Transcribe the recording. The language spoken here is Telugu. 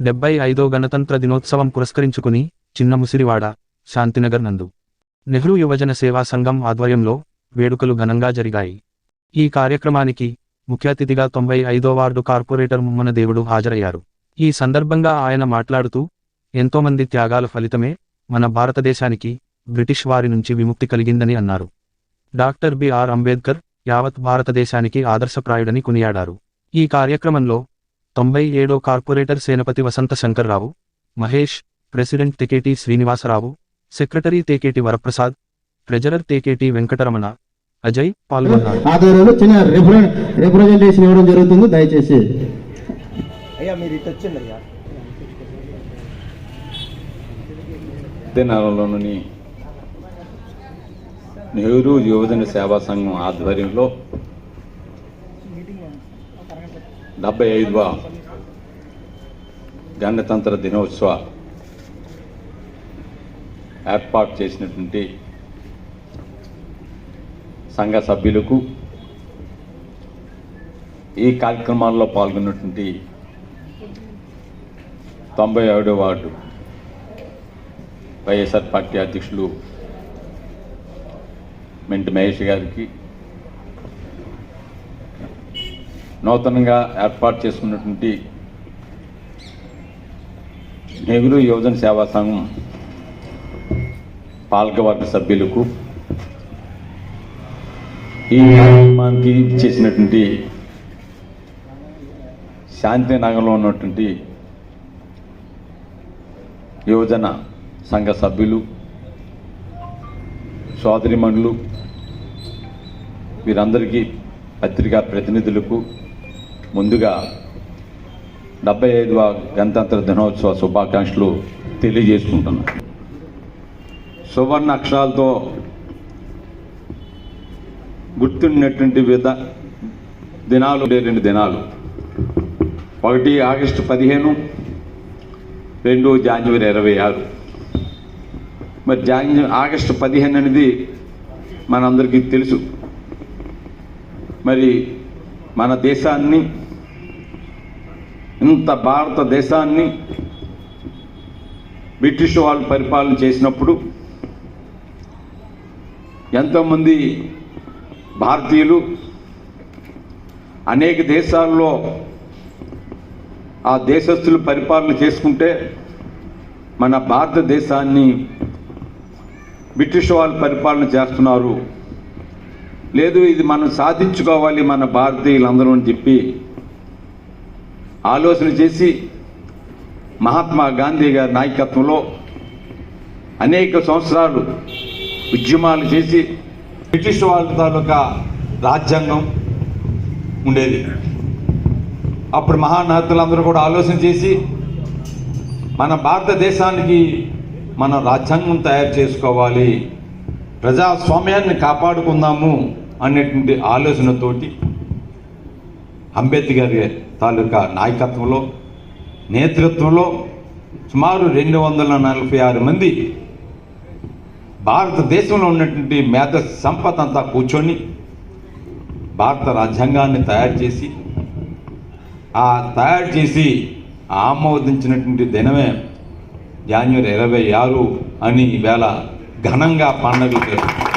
డెబ్బై ఐదో గణతంత్ర దినోత్సవం పురస్కరించుకుని చిన్న ముసిరివాడ శాంతినగర్ నందు. నెహ్రూ యువజన సేవా సంఘం ఆధ్వర్యంలో వేడుకలు ఘనంగా జరిగాయి. ఈ కార్యక్రమానికి ముఖ్య అతిథిగా తొంభై ఐదో వార్డు కార్పొరేటర్ ముమ్మన దేవుడు హాజరయ్యారు. ఈ సందర్భంగా ఆయన మాట్లాడుతూ ఎంతోమంది త్యాగాల ఫలితమే మన భారతదేశానికి బ్రిటిష్ వారి నుంచి విముక్తి కలిగిందని అన్నారు. డాక్టర్ బిఆర్ అంబేద్కర్ యావత్ భారతదేశానికి ఆదర్శప్రాయుడని కొనియాడారు. ఈ కార్యక్రమంలో తొంభై ఏడో corporator Senapati Vasantha Shankarrao Mahesh president Teketi Srinivasarao secretary Teketi Varaprasad treasurer Teketi Venkataramana Ajay పాల్గొన్నారు. ఆధ్వర్యంలో చిన్న రిప్రజె రిప్రజెంటేషన్ ఇవ్వడం జరుగుతుంది. దయచేసి. అయ్యా మీరు ఇటు అయ్యా. తెనాలలోని నెహ్రూ యువజన సేవా సంఘం ఆధ్వర్యంలో డెబ్బై ఐదవ గణతంత్ర దినోత్సవ ఏర్పాటు చేసినటువంటి సంఘ సభ్యులకు ఈ కార్యక్రమాల్లో పాల్గొన్నటువంటి తొంభై ఏడో వార్డు వైఎస్ఆర్ పార్టీ అధ్యక్షులు మెంటి మహేష్ గారికి నూతనంగా ఏర్పాటు చేసుకున్నటువంటి నెహ్రూ యువజన సేవా సంఘం పాలకవర్గ సభ్యులకు ఈ కార్యక్రమానికి చేసినటువంటి శాంతినగర్లో ఉన్నటువంటి యువజన సంఘ సభ్యులు సోదరిమణులు వీరందరికీ పత్రికా ప్రతినిధులకు ముందుగా డెబ్బై ఐదవ గణతంత్ర దినోత్సవ శుభాకాంక్షలు తెలియజేసుకుంటున్నాను సువర్ణ అక్షరాలతో గుర్తున్నటువంటి విధ దినాలు ఉండే రెండు దినాలు. ఒకటి ఆగస్టు పదిహేను రెండు జాన్వరి ఇరవై ఆరు. మరి జాన్యు ఆగస్టు పదిహేను అనేది మనందరికీ తెలుసు. మరి మన దేశాన్ని ఇంత భారతదేశాన్ని బ్రిటిష్ వాళ్ళు పరిపాలన చేసినప్పుడు ఎంతోమంది భారతీయులు అనేక దేశాల్లో ఆ దేశస్తులు పరిపాలన చేసుకుంటే మన భారతదేశాన్ని బ్రిటిష్ వాళ్ళు పరిపాలన చేస్తున్నారు. లేదు ఇది మనం సాధించుకోవాలి మన భారతీయులందరూ అని చెప్పి ఆలోచన చేసి మహాత్మా గాంధీ గారి నాయకత్వంలో అనేక సంవత్సరాలు ఉద్యమాలు చేసి బ్రిటిష్ వాళ్ళ తాలూకా రాజ్యాంగం ఉండేది. అప్పుడు మహానాయకులందరూ కూడా ఆలోచన చేసి మన భారతదేశానికి మన రాజ్యాంగం తయారు చేసుకోవాలి. ప్రజాస్వామ్యాన్ని కాపాడుకుందాము అనేటువంటి ఆలోచనతోటి అంబేద్కర్ తాలూకా నాయకత్వంలో నేతృత్వంలో సుమారు రెండు వందల నలభై ఆరు మంది భారతదేశంలో ఉన్నటువంటి మేధ సంపద అంతా కూర్చొని భారత రాజ్యాంగాన్ని తయారు చేసి ఆ తయారు చేసి ఆమోదించినటువంటి దినమే జనవరి ఇరవై ఆరు అని వేళ ఘనంగా పండుగలు చేస్తున్నాం